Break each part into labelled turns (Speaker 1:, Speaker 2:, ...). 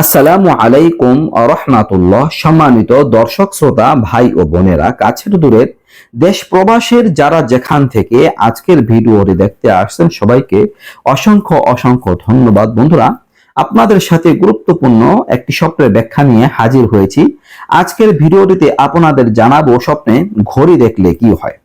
Speaker 1: আসসালামু আলাইকুম রহমাতুল্লাহ। সম্মানিত দর্শক, শ্রোতা, ভাই ও বোনেরা, কাছের দূরের দেশ প্রবাসের যারা যেখান থেকে আজকের ভিডিওটি দেখতে আসছেন, সবাইকে অসংখ্য অসংখ্য ধন্যবাদ। বন্ধুরা, আপনাদের সাথে গুরুত্বপূর্ণ একটি স্বপ্নের ব্যাখ্যা নিয়ে হাজির হয়েছি। আজকের ভিডিওটিতে আপনাদের জানাব স্বপ্নে ঘড়ি দেখলে কি হয়।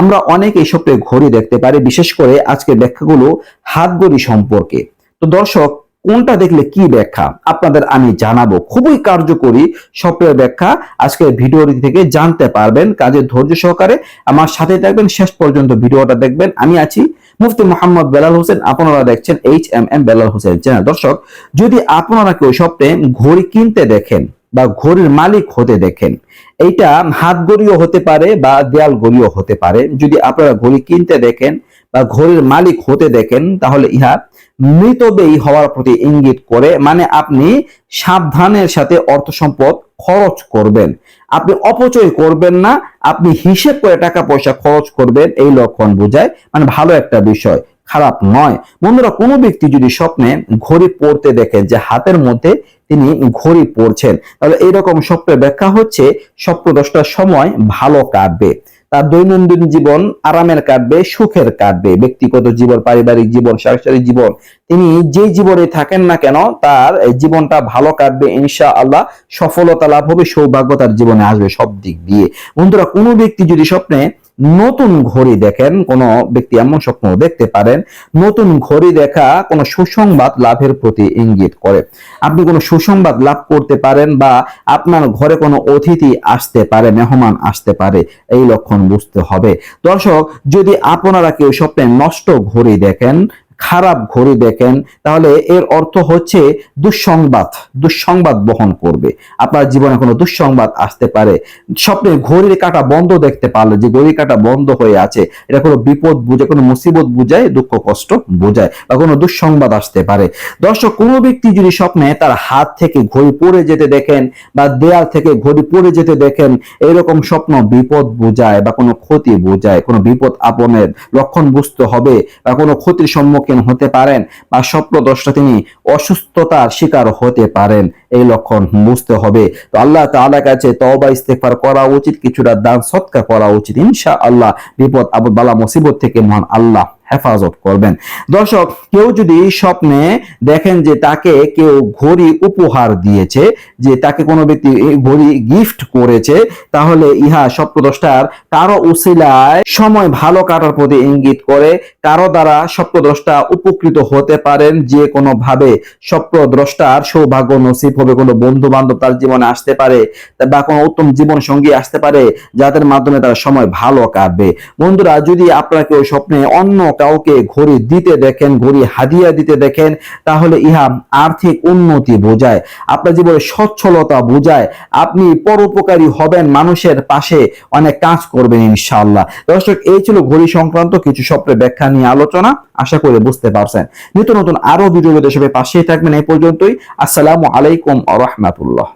Speaker 1: আমরা অনেক এই স্বপ্নে ঘড়ি দেখতে পারি, বিশেষ করে আজকের ব্যাখ্যাগুলো হাত ঘড়ি সম্পর্কে। তো দর্শক কোনটা দেখলে কি ব্যাখ্যা? আপনাদের আমি জানাব। খুবই কার্যকরী স্বপ্নের ব্যাখ্যা। আজকের ভিডিওটি থেকে জানতে পারবেন। কাজে ধৈর্য সহকারে আমার সাথে থাকবেন। শেষ পর্যন্ত ভিডিওটা দেখবেন। আমি আছি মুফতি মোহাম্মদ বেলাল হোসেন। আপনারা দেখছেন H M M Belal Hossain channel. দর্শক, যদি আপনারা কেউ স্বপ্নে ঘড়ি কিনতে দেখেন বা ঘড়ির মালিক হতে দেখেন। এইটা হাত ঘড়িও হতে পারে বা দেয়াল ঘড়িও হতে পারে। যদি আপনারা ঘড়ি কিনতে দেখেন বা ঘড়ির মালিক হতে দেখেন, তাহলে ইহা মৃত মৃতব্যয়ী হওয়ার প্রতি ইঙ্গিত করে। মানে আপনি সাবধানের সাথে অর্থ সম্পদ খরচ করবেন। আপনি অপচয় করবেন না, আপনি হিসেব করে টাকা পয়সা খরচ করবেন, এই লক্ষণ বোঝায়। মানে ভালো একটা বিষয়। খারাপ নয়। বন্ধুরা, কোনো ব্যক্তি যদি স্বপ্নে ঘড়ি পড়তে দেখেন যে হাতের মধ্যে তিনি ঘড়ি পড়ছেন, তাহলে এইরকম স্বপ্নের ব্যাখ্যা হচ্ছে স্বপ্ন দশটার সময় ভালো কাটবে। তার দৈনন্দিন জীবন আরামের কাটবে, সুখের কাটবে। ব্যক্তিগত জীবন, পারিবারিক জীবন, সাংসারিক জীবন, তিনি যে জীবনে থাকেন না কেন, তার জীবনটা ভালো কাটবে ইনশা আল্লাহ সফলতা লাভ হবে, সৌভাগ্য তার জীবনে আসবে সব দিক দিয়ে। বন্ধুরা, কোনো ব্যক্তি যদি স্বপ্নে নতুন ঘড়ি দেখেন, কোন ব্যক্তি এমন স্বপ্ন দেখতে পারেন, নতুন ঘড়ি দেখা কোনো সুসংবাদ লাভের প্রতি ইঙ্গিত করে। আপনি কোনো সুসংবাদ লাভ করতে পারেন বা আপনার ঘরে কোনো অতিথি আসতে পারে, মেহমান আসতে পারে, এই লক্ষণ বুঝতে হবে। দর্শক, যদি আপনারা কেউ স্বপ্নে নষ্ট ঘড়ি দেখেন খারাপ ঘড়ি দেখেন, তাহলে এর অর্থ হচ্ছে দুঃসংবাদ দুঃসংবাদ বহন করবে। আপনার জীবনে কোনো দুঃসংবাদ আসতে পারে। স্বপ্নে ঘড়ির কাটা বন্ধ দেখতে পারলে, যে ঘড়ির কাটা বন্ধ হয়ে আছে, এটা কোনো বিপদ বুঝে, কোনো মুসিবত বুঝায়, দুঃখ কষ্ট বোঝায়, বা কোনো দুঃসংবাদ আসতে পারে। দর্শক, কোনো ব্যক্তি যদি স্বপ্নে তার হাত থেকে ঘড়ি পড়ে যেতে দেখেন, বা দেয়াল থেকে ঘড়ি পড়ে যেতে দেখেন, এরকম স্বপ্ন বিপদ বোঝায়, বা কোনো ক্ষতি বোঝায়, কোনো বিপদ আপনের লক্ষণ বুঝতে হবে, বা কোনো ক্ষতির সম্মুখীন সম্মুখীন হতে পারেন বা স্বপ্নদ্রষ্টা তিনি অসুস্থতার শিকার হতে পারেন। এই লক্ষণ বুঝতে হবে। তো আল্লাহ তাআলার কাছে তবা ইস্তেফার করা উচিত, কিছুটা দান, সৎকার করা উচিত। ইনশা আল্লাহ বিপদ আবু বালা মুসিবত থেকে মহান আল্লাহ হেফাজত করবেন। দর্শক, কেউ যদি স্বপ্নে দেখেন যে তাকে কেউ ঘড়ি উপহার দিয়েছে, যে তাকে কোনো ব্যক্তি ঘড়ি গিফট করেছে, তাহলে ইহা স্বপ্নদ্রষ্টার কারও উসিলায় সময় ভালো কাটার প্রতি ইঙ্গিত করে। কারও দ্বারা স্বপ্নদ্রষ্টা উপকৃত হতে পারেন যে কোনো ভাবে স্বপ্নদ্রষ্টার সৌভাগ্য নসিব হবে, কোনো বন্ধু বান্ধব তার জীবনে আসতে পারে বা কোনো উত্তম জীবন সঙ্গী আসতে পারে, যাদের মাধ্যমে তার সময় ভালো কাটবে। বন্ধুরা, যদি আপনারা কেউ স্বপ্নে অন্য কাউকে ঘড়ি দিতে দেখেন, ঘড়ি হাদিয়া দিতে দেখেন, তাহলে ইহা আর্থিক উন্নতি বোঝায়। আপনার জীবনে সচ্ছলতা বোঝায়। আপনি পরোপকারী হবেন, মানুষের পাশে অনেক কাজ করবেন ইনশাআল্লাহ। দর্শক, এই ছিল ঘড়ি সংক্রান্ত কিছু স্বপ্নের ব্যাখ্যা নিয়ে আলোচনা। আশা করে বুঝতে পারছেন। নিত্য নতুন আরও ভিডিও সবাই পাশেই থাকবেন, এই পর্যন্তই। আসসালামু আলাইকুম আ রহমাতুল্লাহ।